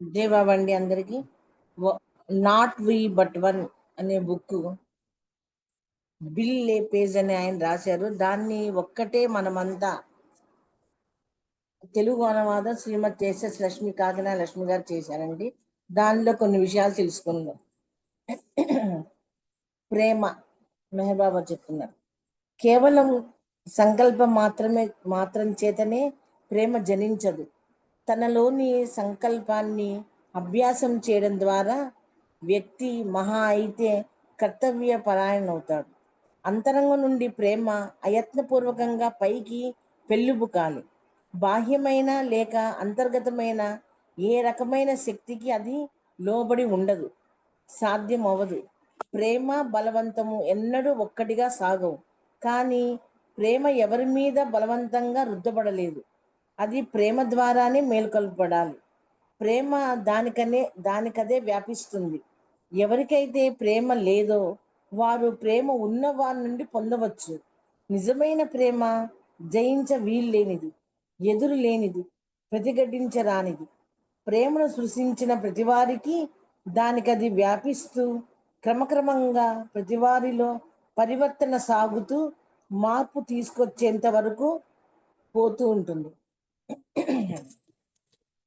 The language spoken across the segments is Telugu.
జై బాబా అండి అందరికి. నాట్ వి బట్ వన్ అనే బుక్ బిల్ ఏ పేజ్ అని ఆయన రాశారు. దాన్ని ఒక్కటే మనమంతా తెలుగు అనువాదం శ్రీమతి ఎస్ఎస్ లక్ష్మి కాకినాడ లక్ష్మి గారు చేశారండి. దానిలో కొన్ని విషయాలు తెలుసుకుందాం. ప్రేమ మెహర్ బాబా చెప్తున్నారు. కేవలం సంకల్పం మాత్రమే మాత్రం చేతనే ప్రేమ జనించదు. తనలోని సంకల్పాన్ని అభ్యాసం చేయడం ద్వారా వ్యక్తి మహా అయితే కర్తవ్య పరాయణవుతాడు. అంతరంగం నుండి ప్రేమ అయత్నపూర్వకంగా పైకి పెళ్ళుబుకాలి బాహ్యమైన లేక అంతర్గతమైన ఏ రకమైన శక్తికి అది లోబడి ఉండదు. సాధ్యం అవ్వదు. ప్రేమ బలవంతము ఎన్నడూ ఒక్కటిగా సాగవు. కానీ ప్రేమ ఎవరి మీద బలవంతంగా రుద్దబడలేదు. అది ప్రేమ ద్వారానే మేల్కొల్పడాలి ప్రేమ దానికనే దానికదే వ్యాపిస్తుంది. ఎవరికైతే ప్రేమ లేదో వారు ప్రేమ ఉన్న వారి నుండి పొందవచ్చు. నిజమైన ప్రేమ జయించ వీల్లేనిది ఎదురు లేనిది ప్రతిఘటించరానిది. ప్రేమను సృష్టించిన ప్రతివారికి దానికది వ్యాపిస్తూ క్రమక్రమంగా ప్రతివారిలో పరివర్తన సాగుతూ మార్పు తీసుకొచ్చేంత వరకు పోతూ ఉంటుంది.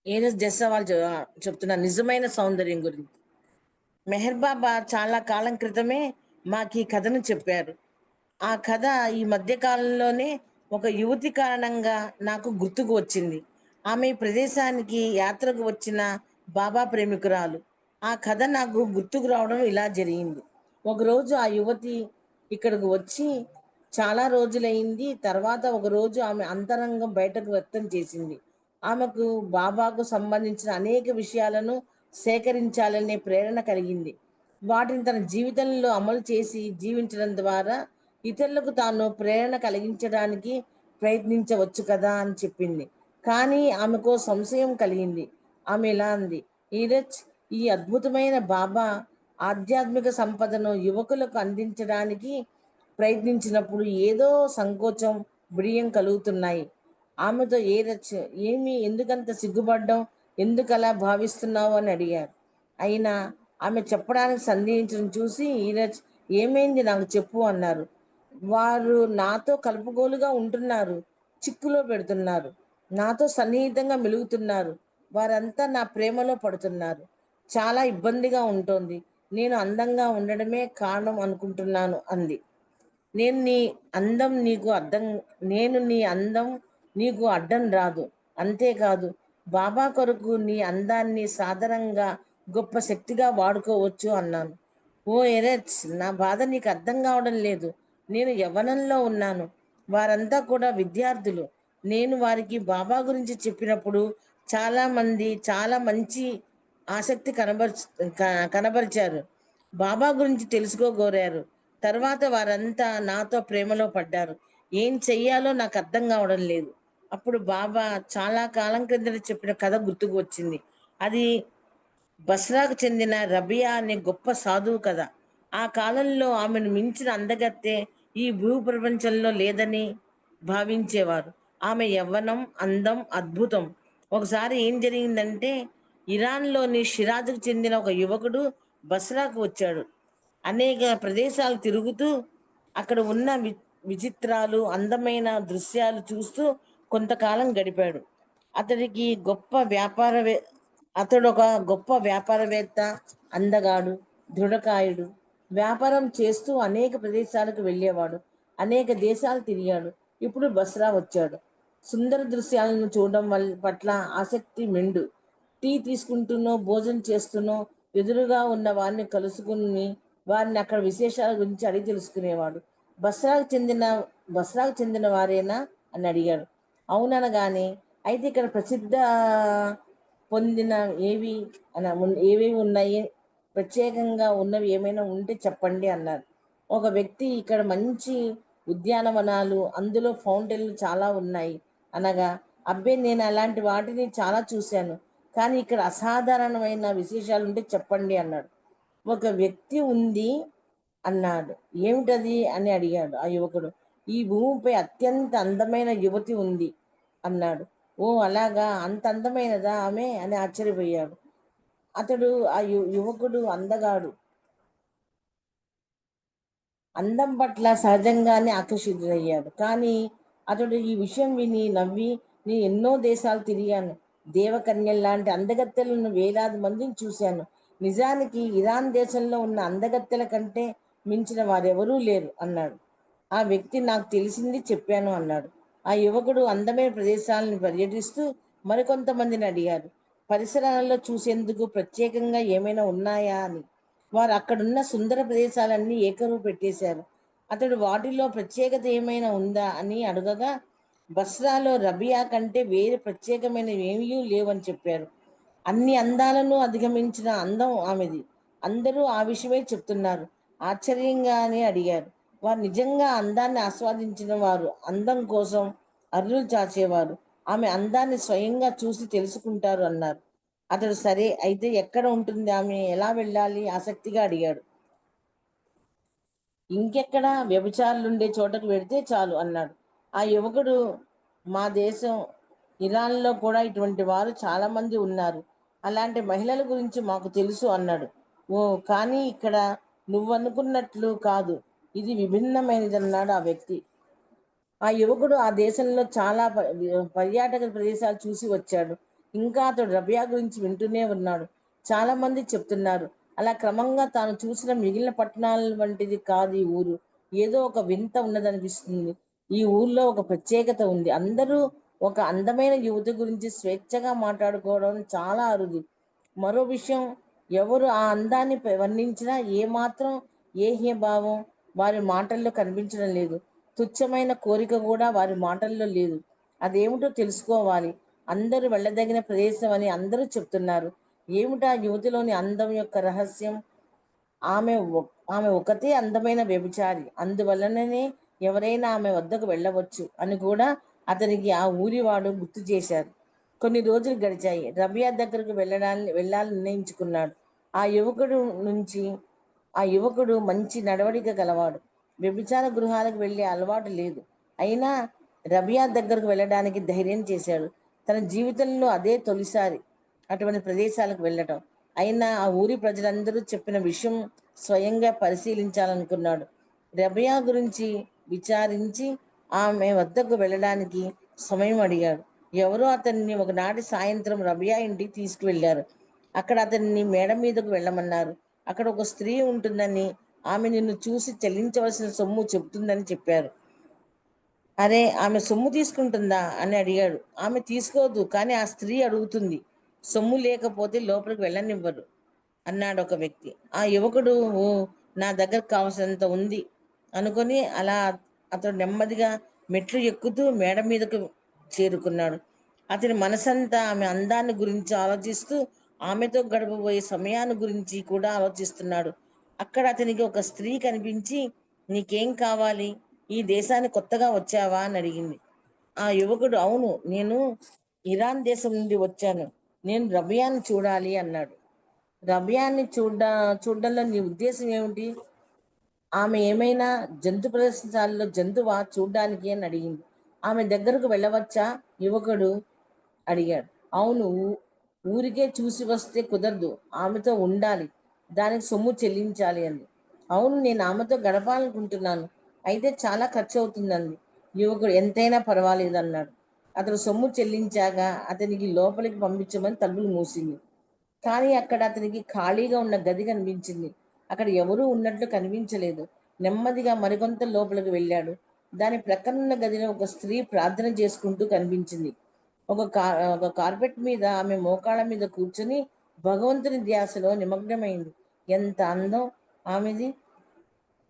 ఏనస్ జస్స వాళ్ళు చెప్తున్నారు. నిజమైన సౌందర్యం గురించి. మెహర్ బాబా చాలా కాలం క్రితమే మాకు ఈ కథను చెప్పారు. ఆ కథ ఈ మధ్య కాలంలోనే ఒక యువతి కారణంగా నాకు గుర్తుకు వచ్చింది. ఆమె ప్రదేశానికి యాత్రకు వచ్చిన బాబా ప్రేమికురాలు. ఆ కథ నాకు గుర్తుకు రావడం ఇలా జరిగింది. ఒకరోజు ఆ యువతి ఇక్కడికి వచ్చి చాలా రోజులైంది. తర్వాత ఒక రోజు ఆమె అంతరంగం బయటకు వ్యక్తం చేసింది. ఆమెకు బాబాకు సంబంధించిన అనేక విషయాలను సేకరించాలనే ప్రేరణ కలిగింది. వాటిని తన జీవితంలో అమలు చేసి జీవించడం ద్వారా ఇతరులకు తాను ప్రేరణ కలిగించడానికి ప్రయత్నించవచ్చు కదా అని చెప్పింది. కానీ ఆమెకు సంశయం కలిగింది. ఆమె ఇలా అంది. నీరజ్ ఈ అద్భుతమైన బాబా ఆధ్యాత్మిక సంపదను యువకులకు అందించడానికి ప్రయత్నించినప్పుడు ఏదో సంకోచం బిడియం కలుగుతున్నాయి. ఆమెతో ఏ ఏమి ఎందుకంత సిగ్గుపడ్డం ఎందుకలా భావిస్తున్నావు? అని అడిగారు. అయినా ఆమె చెప్పడానికి సందేహించడం చూసి ఈరజ్ ఏమైంది నాకు చెప్పు అన్నారు. వారు నాతో కలుపుగోలుగా ఉంటున్నారు చిక్కులో పెడుతున్నారు. నాతో సన్నిహితంగా మెలుగుతున్నారు. వారంతా నా ప్రేమలో పడుతున్నారు. చాలా ఇబ్బందిగా ఉంటుంది. నేను అందంగా ఉండడమే కారణం అనుకుంటున్నాను అంది. నేను నీ అందం నీకు అర్థం నేను నీ అందం నీకు అడ్డం రాదు. అంతేకాదు బాబా కొరకు నీ అందాన్ని సాధారణంగా గొప్ప శక్తిగా వాడుకోవచ్చు అన్నాను. ఓ ఎరెట్స్ నా బాధ నీకు అర్థం కావడం లేదు. నేను యవ్వనంలో ఉన్నాను. వారంతా కూడా విద్యార్థులు. నేను వారికి బాబా గురించి చెప్పినప్పుడు చాలా మంది చాలా మంచి ఆసక్తి కనబర్చ కనబరిచారు. బాబా గురించి తెలుసుకోగోరారు. తర్వాత వారంతా నాతో ప్రేమలో పడ్డారు. ఏం చెయ్యాలో నాకు అర్థం కావడం లేదు. అప్పుడు బాబా చాలా కాలం క్రిందట చెప్పిన కథ గుర్తుకు వచ్చింది. అది బస్రాకు చెందిన రబియా అనే గొప్ప సాధువు కథ. ఆ కాలంలో ఆమెను మించిన అందగత్తే ఈ భూ ప్రపంచంలో లేదని భావించేవారు. ఆమె యవ్వనం అందం అద్భుతం. ఒకసారి ఏం జరిగిందంటే ఇరాన్లోని షిరాజ్కు చెందిన ఒక యువకుడు బస్రాకు వచ్చాడు. అనేక ప్రదేశాలు తిరుగుతూ అక్కడ ఉన్న వి విచిత్రాలు అందమైన దృశ్యాలు చూస్తూ కొంతకాలం గడిపాడు. అతడికి గొప్ప వ్యాపారవే అతడు ఒక గొప్ప వ్యాపారవేత్త అందగాడు దృఢకాయుడు. వ్యాపారం చేస్తూ అనేక ప్రదేశాలకు వెళ్ళేవాడు. అనేక దేశాలు తిరిగాడు. ఇప్పుడు బస్రా వచ్చాడు. సుందర దృశ్యాలను చూడడం వల్ల పట్ల ఆసక్తి మెండు. టీ తీసుకుంటూనో భోజనం చేస్తూనో ఎదురుగా ఉన్న వారిని కలుసుకుని వారిని అక్కడ విశేషాల గురించి అడిగి తెలుసుకునేవాడు. బస్రాకు చెందిన బస్రాకు చెందిన వారేనా? అని అడిగాడు. అవుననగానే అయితే ఇక్కడ ప్రసిద్ధ పొందిన ఏవి అన ఉన్- ఏవేవి ఉన్నాయి? ప్రత్యేకంగా ఉన్నవి ఏమైనా ఉంటే చెప్పండి అన్నారు. ఒక వ్యక్తి ఇక్కడ మంచి ఉద్యానవనాలు అందులో ఫౌంటైన్లు చాలా ఉన్నాయి. అనగా అబ్బే నేను అలాంటి వాటిని చాలా చూశాను. కానీ ఇక్కడ అసాధారణమైన విశేషాలు ఉంటే చెప్పండి అన్నాడు. ఒక వ్యక్తి ఉంది అన్నాడు. ఏమిటది? అని అడిగాడు ఆ యువకుడు. ఈ భూమిపై అత్యంత అందమైన యువతి ఉంది అన్నాడు. ఓ అలాగా? అంత అందమైనదా ఆమె? అని ఆశ్చర్యపోయాడు. అతడు ఆ యు- యువకుడు అందగాడు. అందం పట్ల సహజంగానే ఆకర్షితుడయ్యాడు. కానీ అతడు ఈ విషయం విని నవ్వి నేను ఎన్నో దేశాలు తిరిగాను. దేవకన్యల్లాంటి అందగత్తెలను వేలాది మందిని చూశాను. నిజానికి ఇరాన్ దేశంలో ఉన్న అందగత్తెల కంటే మించిన వారెవరూ లేరు అన్నాడు. ఆ వ్యక్తి నాకు తెలిసింది చెప్పాను అన్నాడు. ఆ యువకుడు అందమైన ప్రదేశాలను పర్యటిస్తూ మరికొంతమందిని అడిగారు పరిసరాలలో చూసేందుకు ప్రత్యేకంగా ఏమైనా ఉన్నాయా అని. వారు అక్కడున్న సుందర ప్రదేశాలన్నీ ఏకరువు పెట్టేశారు. అతడు వాటిలో ప్రత్యేకత ఏమైనా ఉందా అని అడగగా బస్రాలో రబియా కంటే వేరే ప్రత్యేకమైన ఏమీ లేవని చెప్పారు. అన్ని అందాలను అధిగమించిన అందం ఆమెది. అందరూ ఆ విషయమే చెప్తున్నారు. ఆశ్చర్యంగానే అడిగారు. వారు నిజంగా అందాన్ని ఆస్వాదించిన వారు అందం కోసం అర్రులు చాచేవారు. ఆమె అందాన్ని స్వయంగా చూసి తెలుసుకుంటారు అన్నారు. అతడు సరే అయితే ఎక్కడ ఉంటుంది ఆమె? ఎలా వెళ్ళాలి? ఆసక్తిగా అడిగాడు. ఇంకెక్కడ? వ్యభిచారులుండే చోటకు వెడితే చాలు అన్నాడు. ఆ యువకుడు మా దేశం ఇరాన్లో కూడా ఇటువంటి వారు చాలామంది ఉన్నారు. అలాంటి మహిళల గురించి మాకు తెలుసు అన్నాడు. ఓ కానీ ఇక్కడ నువ్వనుకున్నట్లు కాదు. ఇది విభిన్నమైనది అన్నాడు ఆ వ్యక్తి. ఆ యువకుడు ఆ దేశంలో చాలా పర్యాటక ప్రదేశాలు చూసి వచ్చాడు. ఇంకా అతడు రబియా గురించి వింటూనే ఉన్నాడు. చాలా మంది చెప్తున్నారు. అలా క్రమంగా తాను చూసిన మిగిలిన పట్టణాల వంటిది కాదు ఈ ఊరు. ఏదో ఒక వింత ఉన్నదనిపిస్తుంది. ఈ ఊర్లో ఒక ప్రత్యేకత ఉంది. అందరూ ఒక అందమైన యువతి గురించి స్వేచ్ఛగా మాట్లాడుకోవడం చాలా అరుదు. మరో విషయం ఎవరు ఆ అందాన్ని వర్ణించినా ఏమాత్రం ఏహ్యభావం వారి మాటల్లో కనిపించడం లేదు. తుచ్చమైన కోరిక కూడా వారి మాటల్లో లేదు. అదేమిటో తెలుసుకోవాలి. అందరూ వెళ్ళదగిన ప్రదేశం అని అందరూ చెప్తున్నారు. ఏమిటా యువతిలోని అందం యొక్క రహస్యం? ఆమె ఆమె ఒకతే అందమైన వ్యభిచారి. అందువలననే ఎవరైనా ఆమె వద్దకు వెళ్ళవచ్చు అని కూడా అతనికి ఆ ఊరివాడు గుర్తు చేశారు. కొన్ని రోజులు గడిచాయి. రబియా దగ్గరకు వెళ్ళడాన్ని వెళ్ళాలని నిర్ణయించుకున్నాడు. ఆ యువకుడు నుంచి ఆ యువకుడు మంచి నడవడిక గలవాడు. వ్యభిచార గృహాలకు వెళ్ళే అలవాటు లేదు. అయినా రబియా దగ్గరకు వెళ్ళడానికి ధైర్యం చేశాడు. తన జీవితంలో అదే తొలిసారి అటువంటి ప్రదేశాలకు వెళ్ళటం. అయినా ఆ ఊరి ప్రజలందరూ చెప్పిన విషయం స్వయంగా పరిశీలించాలనుకున్నాడు. రబియా గురించి విచారించి ఆమె వద్దకు వెళ్ళడానికి సమయం అడిగాడు. ఎవరో అతన్ని ఒకనాటి సాయంత్రం రబియా ఇంటికి తీసుకువెళ్ళారు. అక్కడ అతన్ని మేడ మీదకు వెళ్ళమన్నారు. అక్కడ ఒక స్త్రీ ఉంటుందని ఆమె నిన్ను చూసి చెల్లించవలసిన సొమ్ము చెబుతుందని చెప్పారు. అరే ఆమె సొమ్ము తీసుకుంటుందా అని అడిగాడు. ఆమె తీసుకోదు కానీ ఆ స్త్రీ అడుగుతుంది. సొమ్ము లేకపోతే లోపలికి వెళ్ళనివ్వరు అన్నాడు ఒక వ్యక్తి. ఆ యువకుడు నా దగ్గర కావాల్సినంత ఉంది అనుకొని అలా అతడు నెమ్మదిగా మెట్లు ఎక్కుతూ మేడ మీదకు చేరుకున్నాడు. అతని మనసంతా ఆమె అందాన్ని గురించి ఆలోచిస్తూ ఆమెతో గడపబోయే సమయాన్ని గురించి కూడా ఆలోచిస్తున్నాడు. అక్కడ అతనికి ఒక స్త్రీ కనిపించి నీకేం కావాలి? ఈ దేశాన్ని కొత్తగా వచ్చావా? అని అడిగింది. ఆ యువకుడు అవును నేను ఇరాన్ దేశం నుండి వచ్చాను. నేను రబియాన్ని చూడాలి అన్నాడు. రబియాన్ని చూడ చూడడంలో నీ ఉద్దేశం ఏమిటి? ఆమె ఏమైనా జంతు ప్రదర్శనశాలలో జంతువా చూడ్డానికి అని అడిగింది. ఆమె దగ్గరకు వెళ్ళవచ్చా? యువకుడు అడిగాడు. అవును ఊరికే చూసి వస్తే కుదరదు. ఆమెతో ఉండాలి. దానికి సొమ్ము చెల్లించాలి అంది. అవును నేను ఆమెతో గడపాలనుకుంటున్నాను. అయితే చాలా ఖర్చు అవుతుందండి యువకుడు ఎంతైనా పర్వాలేదు అన్నాడు అతను సొమ్ము చెల్లించాక అతనికి లోపలికి పంపించమని తలుపులు మూసింది. కానీ అక్కడ అతనికి ఖాళీగా ఉన్న గది కనిపించింది. అక్కడ ఎవరూ ఉన్నట్లు కనిపించలేదు. నెమ్మదిగా మరికొంత లోపలికి వెళ్ళాడు. దాని ప్రక్కనున్న గదిలో ఒక స్త్రీ ప్రార్థన చేసుకుంటూ కనిపించింది. ఒక కా ఒక కార్పెట్ మీద ఆమె మోకాళ్ళ మీద కూర్చొని భగవంతుని ధ్యాసలో నిమగ్నమైంది. ఎంత అందం ఆమెది.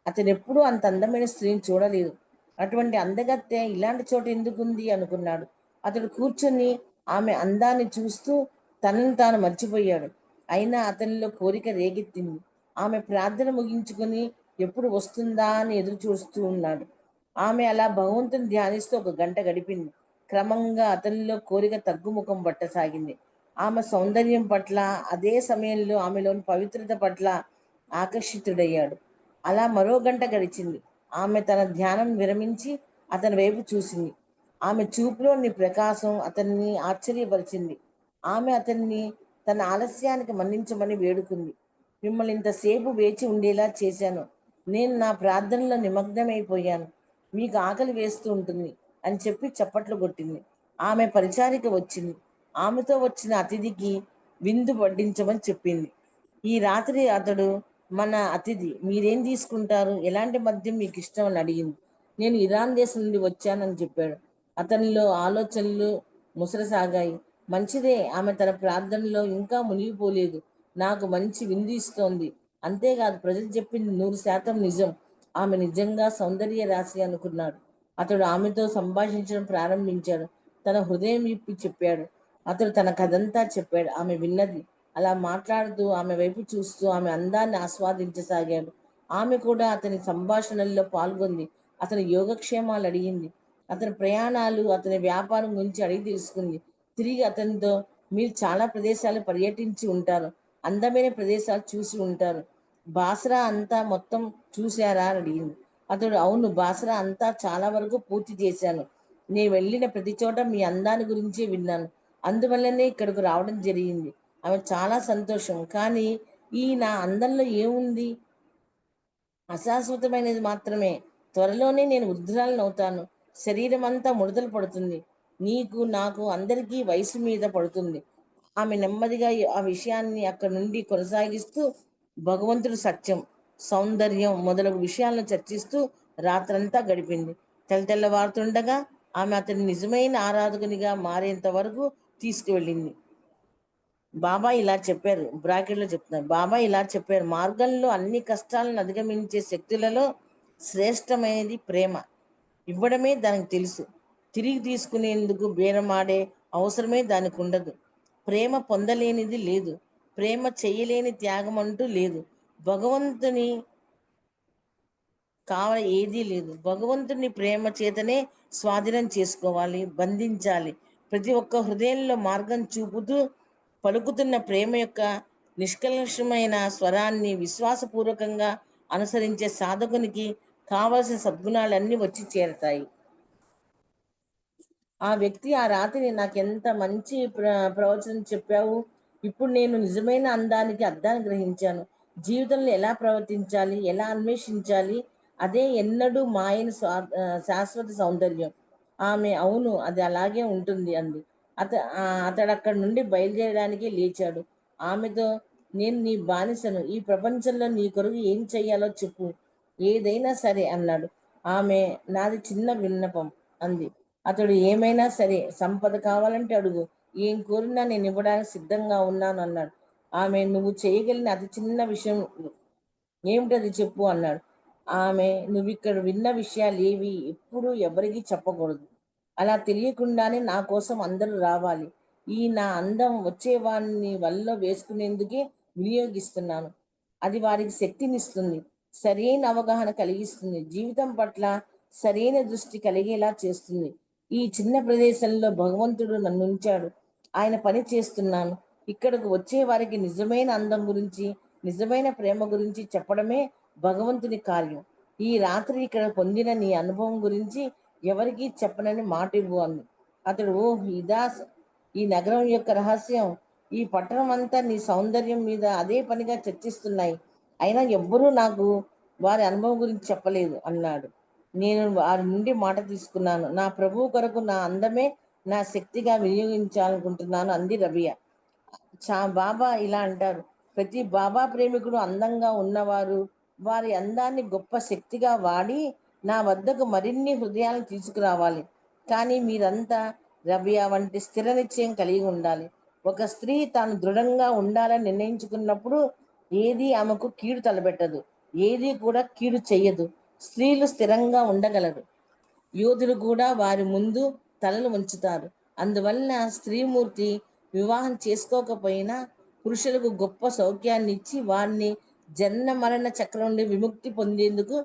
అతను ఎప్పుడూ అంత అందమైన స్త్రీని చూడలేదు. అటువంటి అందగత్తె ఇలాంటి చోట ఎందుకుంది అనుకున్నాడు. అతడు కూర్చొని ఆమె అందాన్ని చూస్తూ తనను తాను మర్చిపోయాడు. అయినా అతనిలో కోరిక రేగెత్తింది ఆమె ప్రార్థన ముగించుకొని ఎప్పుడు వస్తుందా అని ఎదురు చూస్తూ ఉన్నాడు. ఆమె అలా భగవంతుని ధ్యానిస్తూ ఒక గంట గడిపింది. క్రమంగా అతనిలో కోరిక తగ్గుముఖం పట్టసాగింది. ఆమె సౌందర్యం పట్ల అదే సమయంలో ఆమెలోని పవిత్రత పట్ల ఆకర్షితుడయ్యాడు. అలా మరో గంట గడిచింది. ఆమె తన ధ్యానం విరమించి అతని వైపు చూసింది. ఆమె చూపులోని ప్రకాశం అతన్ని ఆశ్చర్యపరిచింది. ఆమె అతన్ని తన ఆలస్యానికి మన్నించమని వేడుకుంది. మిమ్మల్ని ఇంతసేపు వేచి ఉండేలా చేశాను. నేను నా ప్రార్థనలో నిమగ్నమైపోయాను. మీకు ఆకలి వేస్తూ ఉంటుంది అని చెప్పి చప్పట్లు కొట్టింది. ఆమె పరిచారిక వచ్చింది. ఆమెతో వచ్చిన అతిథికి విందు వడ్డించమని చెప్పింది. ఈ రాత్రి అతడు మన అతిథి మీరేం తీసుకుంటారు? ఎలాంటి మద్యం మీకు ఇష్టం అని అడిగింది. నేను ఇరాన్ దేశం నుండి వచ్చానని చెప్పాడు. అతనిలో ఆలోచనలు ముసరసాగాయి. మంచిదే ఆమె తన ప్రార్థనలో ఇంకా మునిగిపోలేదు. నాకు మంచి విందు ఇస్తోంది. అంతేకాదు ప్రజలు చెప్పింది నూరు శాతం నిజం. ఆమె నిజంగా సౌందర్య రాశి అనుకున్నాడు. అతడు ఆమెతో సంభాషించడం ప్రారంభించాడు. తన హృదయం ఇప్పి చెప్పాడు. అతడు తన కథంతా చెప్పాడు. ఆమె విన్నది. అలా మాట్లాడుతూ ఆమె వైపు చూస్తూ ఆమె అందాన్ని ఆస్వాదించసాగాడు. ఆమె కూడా అతని సంభాషణల్లో పాల్గొంది. అతని యోగక్షేమాలు అడిగింది. అతని ప్రయాణాలు అతని వ్యాపారం గురించి అడిగి తెలుసుకుంది. తిరిగి అతనితో మీరు చాలా ప్రదేశాలు పర్యటించి ఉంటారు. అందమైన ప్రదేశాలు చూసి ఉంటారు. బాసరా అంతా మొత్తం చూశారా అని అడిగింది. అతడు అవును బాసరా అంతా చాలా వరకు పూర్తి చేశాను. నేను వెళ్ళిన ప్రతి చోట మీ అందాన్ని గురించి విన్నాను. అందువల్లనే ఇక్కడికి రావడం జరిగింది. ఆమె చాలా సంతోషం. కానీ ఈ నా అందంలో ఏముంది? అశాశ్వతమైనది మాత్రమే. త్వరలోనే నేను వృద్ధురాలను అవుతాను. శరీరం అంతా ముడతలు పడుతుంది. నీకు నాకు అందరికీ వయసు మీద పడుతుంది. ఆమె నెమ్మదిగా ఆ విషయాన్ని అక్కడి నుండి కొనసాగిస్తూ భగవంతుడు సత్యం సౌందర్యం మొదలగు విషయాలను చర్చిస్తూ రాత్రంతా గడిపింది. తెల్లతెల్లవారుతుండగా ఆమె అతని నిజమైన ఆరాధకునిగా మారేంత వరకు తీసుకువెళ్ళింది. బాబా ఇలా చెప్పారు బ్రాకెట్లో చెప్తున్నారు. బాబా ఇలా చెప్పారు మార్గంలో అన్ని కష్టాలను అధిగమించే శక్తులలో శ్రేష్టమైనది ప్రేమ. ఇవ్వడమే దానికి తెలుసు. తిరిగి తీసుకునేందుకు బేరమాడే అవసరమే దానికి ఉండదు ప్రేమ పొందలేనిది లేదు. ప్రేమ చేయలేని త్యాగం అంటూ లేదు. భగవంతుని కావ ఏదీ లేదు. భగవంతుని ప్రేమ చేతనే స్వాధీనం చేసుకోవాలి బంధించాలి. ప్రతి ఒక్క హృదయంలో మార్గం చూపుతూ పలుకుతున్న ప్రేమ యొక్క నిష్కల్మషమైన స్వరాన్ని విశ్వాసపూర్వకంగా అనుసరించే సాధకునికి కావలసిన సద్గుణాలన్నీ వచ్చి చేరతాయి. ఆ వ్యక్తి ఆ రాత్రి నాకు ఎంత మంచి ప్ర ప్రవచనం చెప్పావు? ఇప్పుడు నేను నిజమైన అందానికి అర్థాన్ని గ్రహించాను. జీవితంలో ఎలా ప్రవర్తించాలి? ఎలా అన్వేషించాలి? అదే ఎన్నడూ మాయన స్వా శాశ్వత సౌందర్యం. ఆమె అవును అది అలాగే ఉంటుంది అంది. అత అతడు అక్కడి నుండి బయలుదేరడానికి లేచాడు. ఆమెతో నేను నీ బానిసను. ఈ ప్రపంచంలో నీ కొరకు ఏం చెయ్యాలో చెప్పు. ఏదైనా సరే అన్నాడు. ఆమె నాది చిన్న విన్నపం అంది. అతడు ఏమైనా సరే సంపద కావాలంటే అడుగు. ఏం కోరినా నేను ఇవ్వడానికి సిద్ధంగా ఉన్నాను అన్నాడు. ఆమె నువ్వు చేయగలిగిన అతి చిన్న విషయం ఏమిటది చెప్పు అన్నాడు. ఆమె నువ్వు ఇక్కడ విన్న విషయాలు ఏవి ఎప్పుడు ఎవరికీ చెప్పకూడదు. అలా తెలియకుండానే నా కోసం అందరూ రావాలి. ఈ నా అందం వచ్చేవాడిని వల్ల వేసుకునేందుకే వినియోగిస్తున్నాను. అది వారికి శక్తినిస్తుంది. సరైన అవగాహన కలిగిస్తుంది. జీవితం పట్ల సరైన దృష్టి కలిగేలా చేస్తుంది. ఈ చిన్న ప్రదేశంలో భగవంతుడు నన్ను ఉంచాడు. ఆయన పని చేస్తున్నాను. ఇక్కడకు వచ్చే వారికి నిజమైన అందం గురించి నిజమైన ప్రేమ గురించి చెప్పడమే భగవంతుని కార్యం. ఈ రాత్రి ఇక్కడ పొందిన నీ అనుభవం గురించి ఎవరికీ చెప్పనని మాట ఇవ్వు అంది అతడు ఓ ఇదా ఈ నగరం యొక్క రహస్యం. ఈ పట్టణం అంతా నీ సౌందర్యం మీద అదే పనిగా చర్చిస్తున్నాయి. అయినా ఎవ్వరూ నాకు వారి అనుభవం గురించి చెప్పలేదు అన్నాడు. నేను వారి నుండి మాట తీసుకున్నాను. నా ప్రభువు కొరకు నా అందమే నా శక్తిగా వినియోగించాలనుకుంటున్నాను అంది రబియా. చా బాబా ఇలా అంటారు. ప్రతి బాబా ప్రేమికుడు అందంగా ఉన్నవారు వారి అందాన్ని గొప్ప శక్తిగా వాడి నా వద్దకు మరిన్ని హృదయాలను తీసుకురావాలి. కానీ మీరంతా రబియా వంటి స్థిర నిశ్చయం కలిగి ఉండాలి. ఒక స్త్రీ తాను దృఢంగా ఉండాలని నిర్ణయించుకున్నప్పుడు ఏది ఆమెకు కీడు తలబెట్టదు ఏది కూడా కీడు చెయ్యదు. స్త్రీలు స్థిరంగా ఉండగలరు. యోధులు కూడా వారి ముందు తలలు ఉంచుతారు అందువలన స్త్రీమూర్తి వివాహం చేసుకోకపోయినా పురుషులకు గొప్ప సౌఖ్యాన్ని ఇచ్చి వారిని జన్మ మరణ చక్రం నుండి విముక్తి పొందేందుకు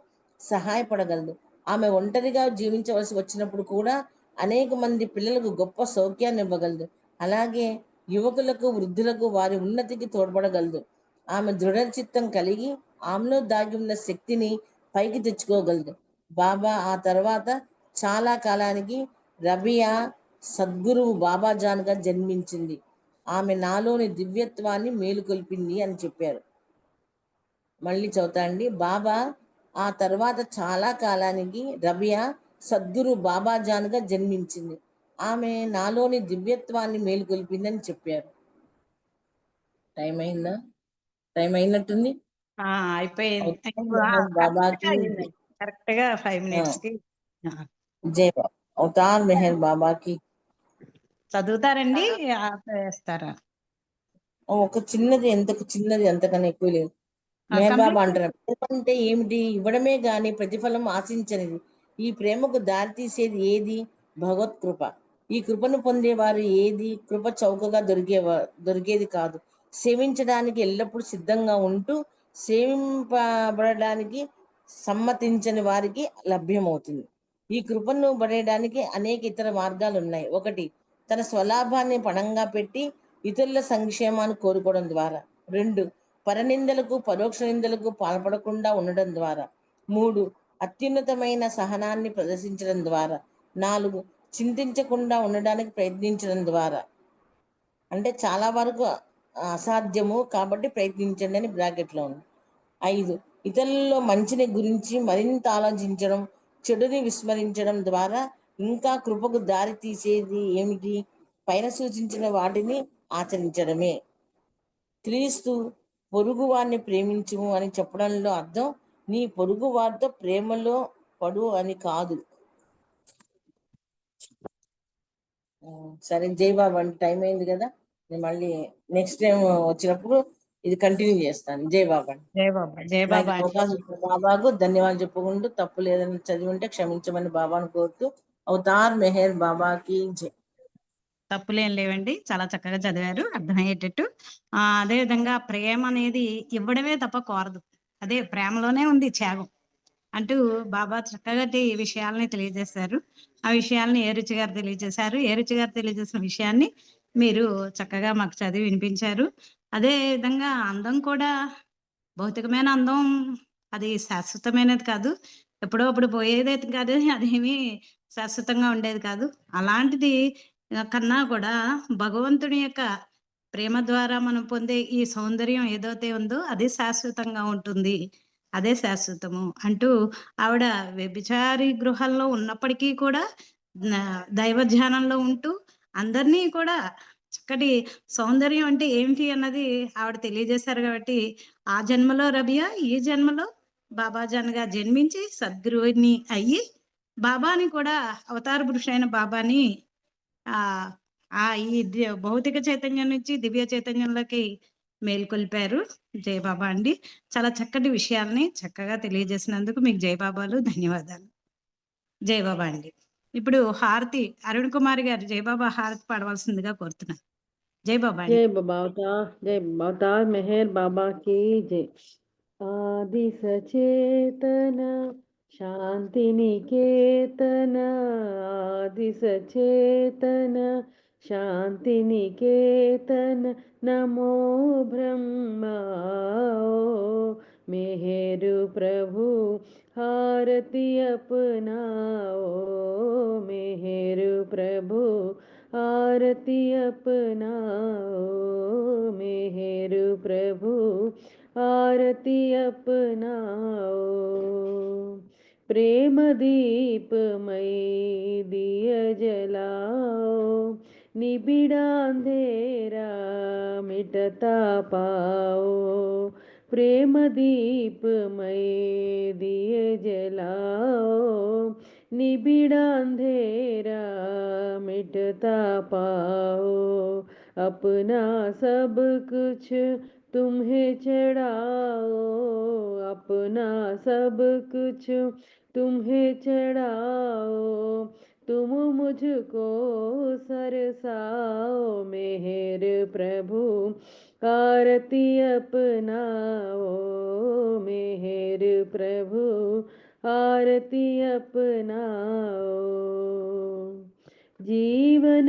సహాయపడగలదు. ఆమె ఒంటరిగా జీవించవలసి వచ్చినప్పుడు కూడా అనేక మంది పిల్లలకు గొప్ప సౌఖ్యాన్ని ఇవ్వగలదు. అలాగే యువకులకు వృద్ధులకు వారి ఉన్నతికి తోడ్పడగలదు. ఆమె దృఢ చిత్తం కలిగి ఆమెలో దాగి ఉన్న శక్తిని పైకి తెచ్చుకోగలదు. బాబా ఆ తర్వాత చాలా కాలానికి రబియా సద్గురువు బాబాజాన్గా జన్మించింది. ఆమె నాలోని దివ్యత్వాన్ని మేలుకొల్పింది అని చెప్పారు. మళ్ళీ చదువుతాండి బాబా ఆ తర్వాత చాలా కాలానికి రబియా సద్గురు బాబాజాన్గా జన్మించింది. ఆమె నాలోని దివ్యత్వాన్ని మేలుకొల్పిందని చెప్పారు. టైం అయిందా? టైం అయినట్టుంది? ఆ, అయిపోయింది బాబాకి కరెక్ట్గా ఫైవ్ మినిట్స్కి ఆ, జై బాబా అవతార్ మెహర్ బాబాకి చదువుతారండి ఒక చిన్నది ఎంతకు చిన్నది అంతకన్నా ఎక్కువ లేదు మేర్ బాబా అంటారు ప్రేమ అంటే ఏమిటి ఇవ్వడమే గాని ప్రతిఫలం ఆశించనిది ఈ ప్రేమకు దారితీసేది ఏది భగవత్ కృప ఈ కృపను పొందేవారు ఏది కృప చౌకగా దొరికేవా దొరికేది కాదు సేవించడానికి ఎల్లప్పుడూ సిద్ధంగా ఉంటూ సేవింపబడడానికి సమ్మతించని వారికి లభ్యమవుతుంది. ఈ కృపను పడేయడానికి అనేక ఇతర మార్గాలు ఉన్నాయి ఒకటి తన స్వలాభాన్ని పణంగా పెట్టి ఇతరుల సంక్షేమాన్ని కోరుకోవడం ద్వారా. రెండు పరనిందలకు పరోక్ష నిందలకు పాల్పడకుండా ఉండడం ద్వారా. మూడు అత్యున్నతమైన సహనాన్ని ప్రదర్శించడం ద్వారా. నాలుగు చింతించకుండా ఉండడానికి ప్రయత్నించడం ద్వారా. అంటే చాలా వరకు అసాధ్యము కాబట్టి ప్రయత్నించండి అని బ్రాకెట్లో ఉంది. ఐదు ఇతరులలో మంచిని గురించి మరింత ఆలోచించడం చెడుని విస్మరించడం ద్వారా ఇంకా కృపకు దారి తీసేది ఏమిటి? పైన సూచించిన వాటిని ఆచరించడమే. క్రీస్తు పొరుగు వారిని ప్రేమించుము అని చెప్పడంలో అర్థం నీ పొరుగు వారితో ప్రేమలో పడు అని కాదు. సరే జై అంటే టైం అయింది కదా? నేను మళ్ళీ నెక్స్ట్ టైం వచ్చినప్పుడు ఇది కంటిన్యూ చేస్తాను. జై బాబా. జై బాబా జై బాబా. బాబాకు ధన్యవాదాలు చెప్పుకుంటూ తప్పు లేదని చదివి ఉంటే క్షమించమని బాబాను కోరుతూ అవతార్ మెహర్ బాబాకి జై. తప్పులేం లేవండి చాలా చక్కగా చదివారు అర్థమయ్యేటట్టు. ఆ అదే విధంగా ప్రేమ అనేది ఇవ్వడమే తప్ప కోరదు. అదే ప్రేమలోనే ఉంది త్యాగం. అంటూ బాబా చక్కగా ఈ విషయాల్ని తెలియజేశారు. ఆ విషయాల్ని ఏరుచి గారు తెలియజేశారు? ఏరుచి గారు తెలియజేసిన విషయాన్ని మీరు చక్కగా మాకు చదివి వినిపించారు. అదే విధంగా అందం కూడా భౌతికమైన అందం అది శాశ్వతమైనది కాదు. ఎప్పుడో అప్పుడు పోయేది కాదు అదేమీ శాశ్వతంగా ఉండేది కాదు. అలాంటిది కన్నా కూడా భగవంతుని యొక్క ప్రేమ ద్వారా మనం పొందే ఈ సౌందర్యం ఏదైతే ఉందో అది శాశ్వతంగా ఉంటుంది. అదే శాశ్వతము అంటూ ఆవిడ వ్యభిచారి గృహంలో ఉన్నప్పటికీ కూడా దైవ ధ్యానంలో ఉంటూ అందరినీ కూడా చక్కటి సౌందర్యం అంటే ఏమిటి అన్నది ఆవిడ తెలియజేశారు కాబట్టి ఆ జన్మలో రబియా ఈ జన్మలో బాబాజాన్గా జన్మించి సద్గురువుని అయ్యి బాబాని కూడా అవతార పురుషైన బాబాని ఆ ఆ ఈ భౌతిక చైతన్యం నుంచి దివ్య చైతన్యంలోకి మేల్కొల్పారు. జయబాబా అండి. చాలా చక్కటి విషయాల్ని చక్కగా తెలియజేసినందుకు మీకు జయబాబాలు ధన్యవాదాలు. జయబాబా అండి. ఇప్పుడు హారతి అరుణ్ కుమార్ గారు జయబాబా హారతి పాడవలసిందిగా కోరుతున్నారు జయబాబా జయ బాబావతా జయ బాబావతా మెహర్ బాబా కి జయ ఆది సచేతన శాంతి నికేతన ఆది సచేతన శాంతి నికేతన నమో బ్రహ్మా. మేహేరు ప్రభు हारति अपनाओ मेहरु प्रभु आरती अपनाओ मेहरु प्रभु आरती अपनाओ। प्रेम दीप मई दिय जलाओ, निबिड़ा अंधेरा मिटता पाओ। प्रेम दीप मई दिए जलाओ, निबिड़ा अंधेरा मिटता पाओ। अपना सब कुछ तुम्हें चढ़ाओ, अपना सब कुछ तुम्हें चढ़ाओ। तुम मुझको सरसाओ, मेहर प्रभु। आरती ओ मेहर प्रभु आरती अपनाओ। जीवन